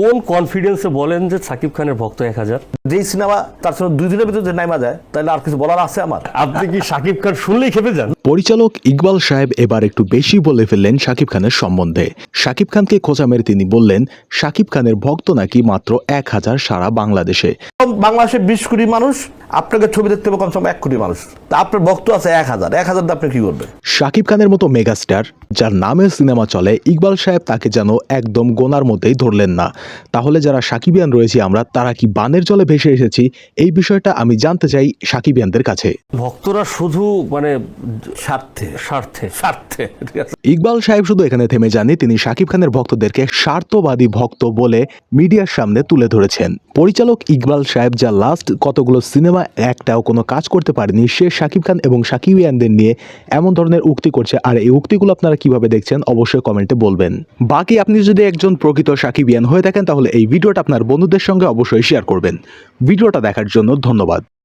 কোন কনফিডেন্সে বলেন যে সাকিব খানের ভক্ত এক হাজার? যেই সিনেমা তার সঙ্গে দুই দিনের ভিতরে যদি নাইমা যায় তাহলে আর কিছু বলার আছে আমার? আপনি কি সাকিব খান শুনলেই খেপে যান? পরিচালক ইকবাল সাহেব এবার একটু বেশি বলে ফেললেন শাকিব খানের সম্বন্ধে। শাকিব খানকে খোঁচা মেরে তিনি বললেন শাকিব খানের ভক্ত নাকি মাত্র এক হাজার সারা বাংলাদেশে? বাংলাদেশে বিশ কোটি মানুষ আপনাকে ছবি দেখতে হবে কমসে কম এক কোটি মানুষ। তা আপনার ভক্ত আছে এক হাজার। এক হাজার আপনি কি করবেন? শাকিব খানের মতো মেগাস্টার যার নামে সিনেমা চলে ইকবাল সাহেব তাকে যেন একদম গোনার মধ্যেই ধরলেন না। তাহলে যারা সাকিবিয়ান রয়েছি আমরা তারা কি বানের জলে ভেসে এসেছি? এই বিষয়টা আমি জানতে চাই সাকিবিয়ানদের কাছে। ভক্তরা শুধু মানে স্বার্থে। স্বার্থে। স্বার্থে ইকবাল সাহেব শুধু এখানে থেমে যাননি তিনি শাকিব খানের ভক্তদেরকে স্বার্থবাদী ভক্ত বলে মিডিয়ার সামনে তুলে ধরেছেন। পরিচালক ইকবাল সাহেব যা লাস্ট কতগুলো সিনেমা একটাও কোনো কাজ করতে পারেনি সে শাকিব খান এবং সাকিবিয়ানদের নিয়ে এমন ধরনের উক্তি করছে। আর এই উক্তিগুলো আপনারা কীভাবে দেখছেন অবশ্যই কমেন্টে বলবেন। বাকি আপনি যদি একজন প্রকৃত সাকিবিয়ান হয়ে থাকেন তাহলে এই ভিডিওটা আপনার বন্ধুদের সঙ্গে অবশ্যই শেয়ার করবেন। ভিডিওটা দেখার জন্য ধন্যবাদ।